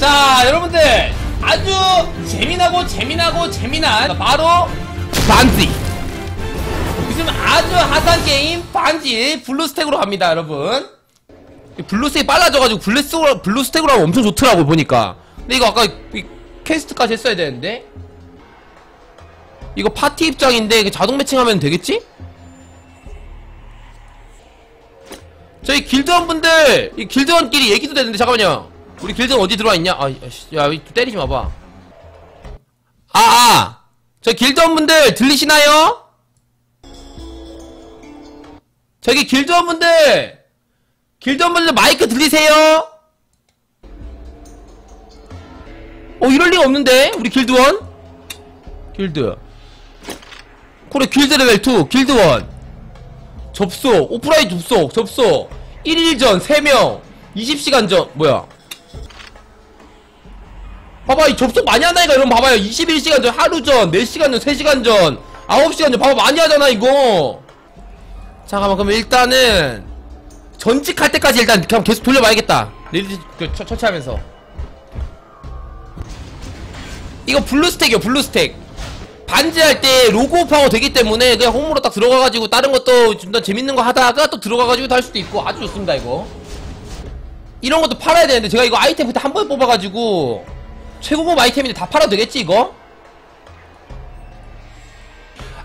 자 여러분들 아주 재미나고 재미나고 재미난 바로 반지. 요즘 아주 핫한 게임 반지 블루스택으로 갑니다 여러분. 이 블루스택이 빨라져가지고 블루스택으로, 블루스택으로 하면 엄청 좋더라고 보니까. 근데 이거 아까 이 퀘스트까지 했어야 되는데. 이거 파티 입장인데 자동 매칭하면 되겠지? 저희 길드원 분들 이 길드원끼리 얘기도 되는데 잠깐만요 우리 길드원 어디 들어와 있냐? 아, 씨, 야, 이 때리지 마봐. 아, 아! 저 길드원 분들 들리시나요? 저기 길드원 분들! 길드원 분들 마이크 들리세요? 어, 이럴 리가 없는데? 우리 길드원? 길드. 그래, 길드 레벨 2, 길드원. 접속, 오프라인 접속, 접속. 1일 전, 3명. 20시간 전, 뭐야. 봐봐 이 접속 많이 한다니까 이러면 봐봐요. 21시간 전 하루 전 4시간 전 3시간 전 9시간 전 봐봐 많이 하잖아 이거. 잠깐만 그럼 일단은 전직할 때까지 일단 그냥 계속 돌려봐야겠다. 레디 그 처, 처치하면서. 이거 블루스택이요 블루스택. 반지할 때 로그오프하고 되기 때문에 그냥 홈으로 딱 들어가가지고 다른 것도 좀 더 재밌는 거 하다가 또 들어가가지고 할 수도 있고 아주 좋습니다 이거. 이런 것도 팔아야 되는데 제가 이거 아이템 그때 한 번에 뽑아가지고 최고급 아이템인데 다 팔아도 되겠지 이거?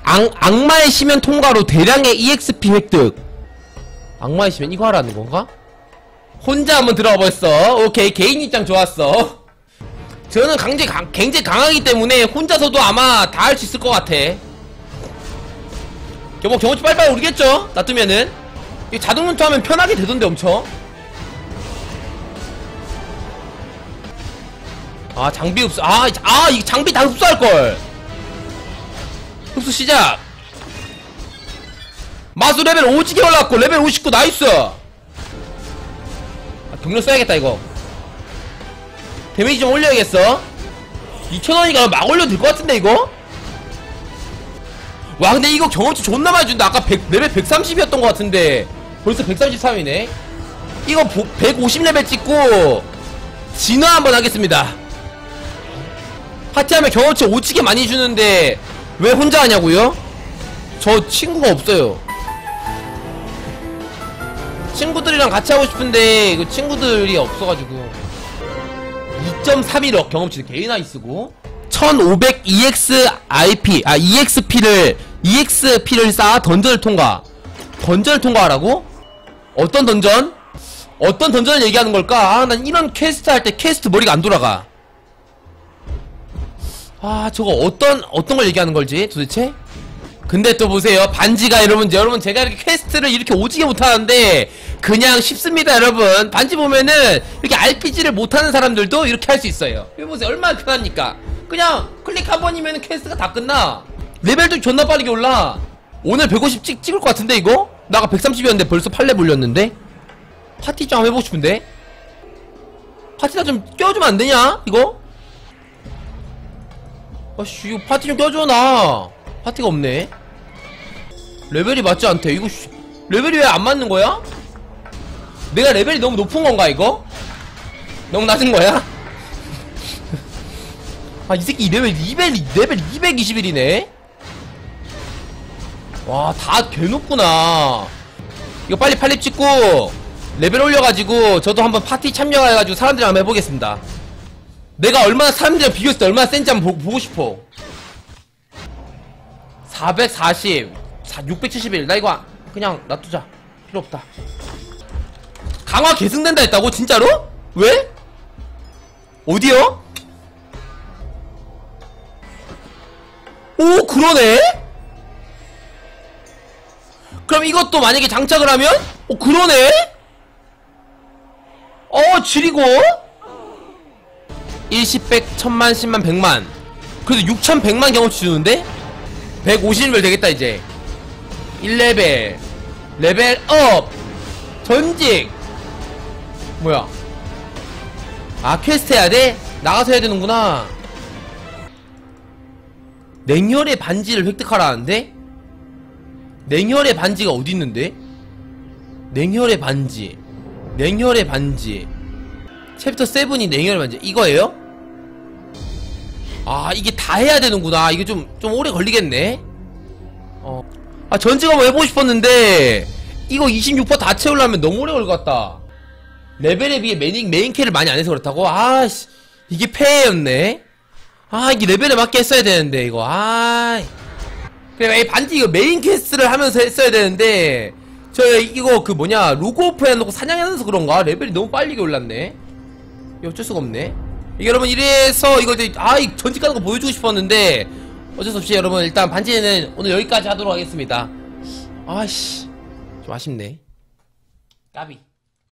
악, 악마의 시면 통과로 대량의 EXP 획득 악마의 시면 이거 하라는 건가? 혼자 한번 들어가 봤어 오케이 개인 입장 좋았어 저는 강제, 강, 굉장히 강하기 때문에 혼자서도 아마 다 할 수 있을 것 같아 뭐 경험치 빨리빨리 오르겠죠? 놔두면은 자동 run터하면 편하게 되던데 엄청 아 장비 흡수 아, 아, 이 장비 다 흡수할걸. 흡수 시작. 마수 레벨 오지게 올랐고 레벨 59 나이스. 아, 경력 써야겠다 이거. 데미지 좀 올려야겠어. 2천원이니까 막 올려도 될 것 같은데 이거? 와 근데 이거 경험치 존나 많이 준다. 아까 100, 레벨 130이었던 것 같은데. 벌써 133이네. 이거 150레벨 찍고 진화 한번 하겠습니다 파티하면 경험치 오지게 많이 주는데 왜 혼자 하냐고요? 저 친구가 없어요 친구들이랑 같이 하고 싶은데 그 친구들이 없어가지고 2.31억 경험치 개인 아이쓰고 1500 EXIP 아 EXP를 EXP를 쌓아 던전을 통과 던전을 통과하라고? 어떤 던전? 어떤 던전을 얘기하는 걸까? 아, 난 이런 퀘스트 할 때 퀘스트 머리가 안 돌아가 아 저거 어떤 어떤 걸 얘기하는 걸지 도대체? 근데 또 보세요. 반지가 여러분 여러분 제가 이렇게 퀘스트를 이렇게 오지게 못하는데 그냥 쉽습니다 여러분. 반지 보면은 이렇게 RPG를 못하는 사람들도 이렇게 할 수 있어요. 여기 보세요. 얼마나 편합니까? 그냥 클릭 한 번이면 퀘스트가 다 끝나. 레벨도 존나 빠르게 올라. 오늘 150 찍, 찍을 것 같은데 이거? 나가 130이었는데 벌써 8레 올렸는데? 파티 좀 해보고 싶은데? 파티 나 좀 껴주면 안 되냐 이거? 아씨 이거 파티 좀 껴줘 나 파티가 없네 레벨이 맞지 않대 이거 씨, 레벨이 왜 안 맞는 거야? 내가 레벨이 너무 높은 건가 이거? 너무 낮은 거야? 아 이 새끼 레벨 200, 레벨 221이네? 와 다 개높구나 이거 빨리 팔립 찍고 레벨 올려가지고 저도 한번 파티 참여해가지고 사람들이랑 한번 해보겠습니다 내가 얼마나 사람들이랑 비교했을 때 얼마나 센지 한번 보, 고 싶어 440 671 나 이거 그냥 놔두자 필요 없다 강화 계승된다 했다고? 진짜로? 왜? 어디요? 오 그러네? 그럼 이것도 만약에 장착을 하면? 오 그러네? 어 지리고 일십백 천만 십만 백만 그래도 6100만 경험치 주는데? 150레벨 되겠다 이제 1레벨 레벨 업 전직 뭐야 아 퀘스트 해야 돼? 나가서 해야 되는구나 냉혈의 반지를 획득하라는데? 냉혈의 반지가 어디 있는데? 냉혈의 반지 냉혈의 반지 챕터 7이 냉혈 반지 이거예요? 아 이게 다 해야 되는구나. 이게 좀 좀 오래 걸리겠네. 어. 아 전지가 한번 해보고 싶었는데 이거 26%다 채우려면 너무 오래 걸릴 것 같다. 레벨에 비해 메인, 메인 캐를 많이 안 해서 그렇다고? 아 씨 이게 폐였네. 아 이게 레벨에 맞게 했어야 되는데 이거. 아 그래 이 반지 이거 메인 퀘스트를 하면서 했어야 되는데 저 이거 그 뭐냐 로그 오프 해놓고 사냥하면서 그런가? 레벨이 너무 빨리 올랐네. 어쩔 수가 없네 여러분 이래서 이제 아이 전직 가는 거 보여주고 싶었는데 어쩔 수 없이 여러분 일단 반지는 오늘 여기까지 하도록 하겠습니다. 아씨 좀 아쉽네. 까비